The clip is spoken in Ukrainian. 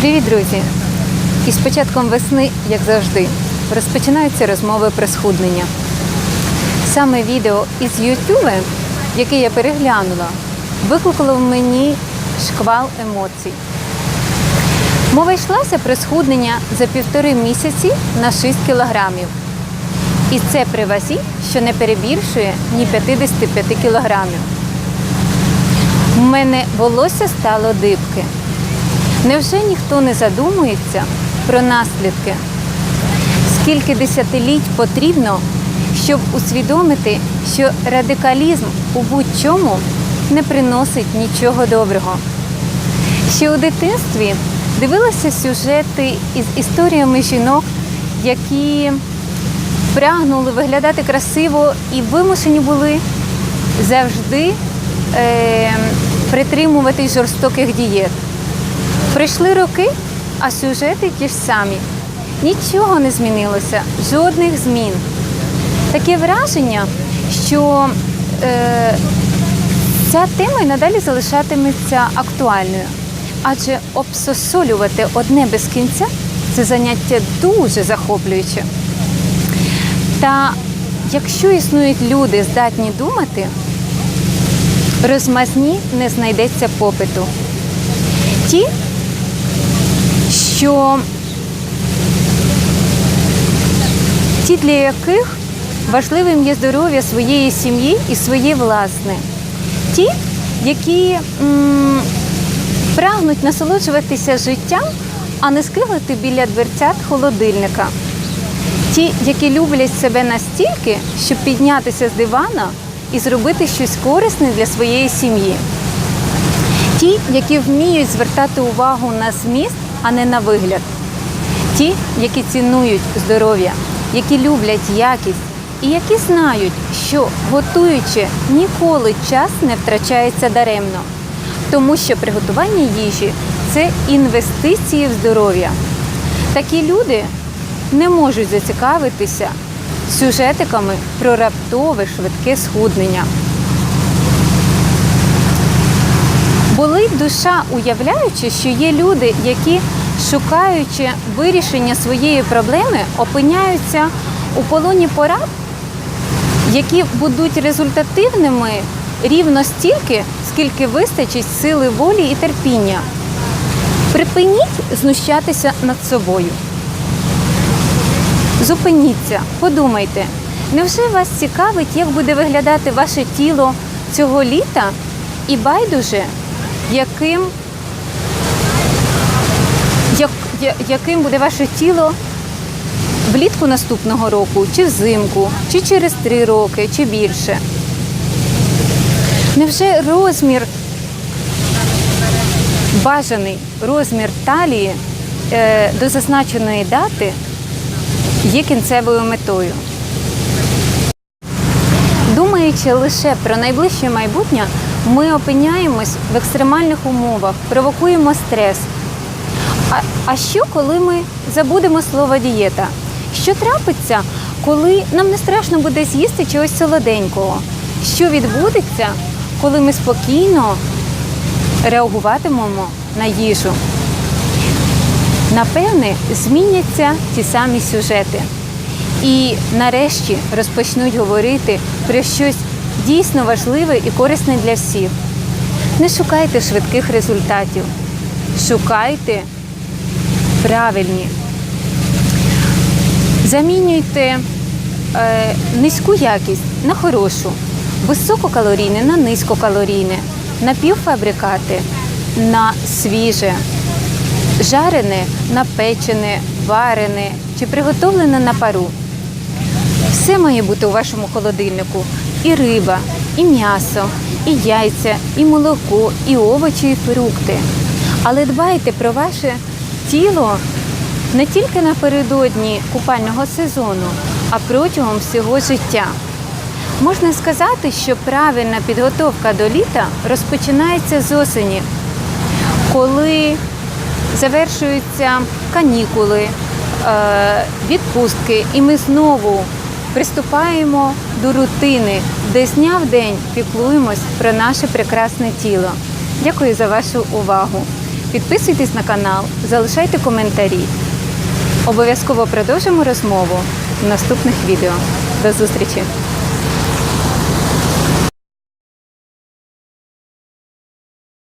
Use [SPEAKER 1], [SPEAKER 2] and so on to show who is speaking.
[SPEAKER 1] Привіт, друзі! Із початком весни, як завжди, розпочинаються розмови про схуднення. Саме відео із YouTube, яке я переглянула, викликало в мені шквал емоцій. Мова йшлася про схуднення за півтори місяці на 6 кілограмів. І це при вазі, що не перебільшує ні 55 кілограмів. У мене волосся стало дибки. Невже ніхто не задумується про наслідки? Скільки десятиліть потрібно, щоб усвідомити, що радикалізм у будь-чому не приносить нічого доброго? Ще у дитинстві дивилася сюжети із історіями жінок, які прагнули виглядати красиво і вимушені були завжди е, притримуватись жорстоких дієт. Прийшли роки, а сюжети ті ж самі. Нічого не змінилося, жодних змін. Таке враження, що е, ця тема і надалі залишатиметься актуальною. Адже обсосолювати одне без кінця це заняття дуже захоплююче. Та якщо існують люди, здатні думати, розмазні не знайдеться попиту. Ті, що ті, для яких важливим є здоров'я своєї сім'ї і своє власне. Ті, які м, прагнуть насолоджуватися життям, а не скиглити біля дверцят холодильника. Ті, які люблять себе настільки, щоб піднятися з дивана і зробити щось корисне для своєї сім'ї. Ті, які вміють звертати увагу на зміст, а не на вигляд. Ті, які цінують здоров'я, які люблять якість і які знають, що готуючи ніколи час не втрачається даремно, тому що приготування їжі це інвестиції в здоров'я. Такі люди не можуть зацікавитися сюжетиками про раптове швидке схуднення. Болить душа, уявляючи, що є люди, які, шукаючи вирішення своєї проблеми, опиняються у полоні порад, які будуть результативними рівно стільки, скільки вистачить сили волі і терпіння. Припиніть знущатися над собою. Зупиніться, подумайте, невже вас цікавить, як буде виглядати ваше тіло цього літа і байдуже, яким, як, яким буде ваше тіло влітку наступного року, чи взимку, чи через три роки, чи більше? Невже розмір, бажаний розмір талії е, до зазначеної дати є кінцевою метою? Думаючи лише про найближче майбутнє, ми опиняємось в екстремальних умовах, провокуємо стрес. А, а що, коли ми забудемо слово дієта? Що трапиться, коли нам не страшно буде з'їсти чогось солоденького? Що відбудеться, коли ми спокійно реагуватимемо на їжу? Напевне, зміняться ті самі сюжети. І нарешті розпочнуть говорити про щось дійсно важливе і корисне для всіх. Не шукайте швидких результатів, шукайте правильні. Замінюйте е, низьку якість на хорошу, висококалорійне на низькокалорійне, напівфабрикати на свіже, жарене на печене, варене чи приготовлене на пару. Все має бути у вашому холодильнику: і риба, і м'ясо, і яйця, і молоко, і овочі, і фрукти. Але дбайте про ваше тіло не тільки напередодні купального сезону, а протягом всього життя. Можна сказати, що правильна підготовка до літа розпочинається з осені, коли завершуються канікули, е, відпустки, і ми знову приступаємо до рутини, де з дня в день піклуємось про наше прекрасне тіло. Дякую за вашу увагу. Підписуйтесь на канал, залишайте коментарі. Обов'язково продовжимо розмову в наступних відео. До зустрічі!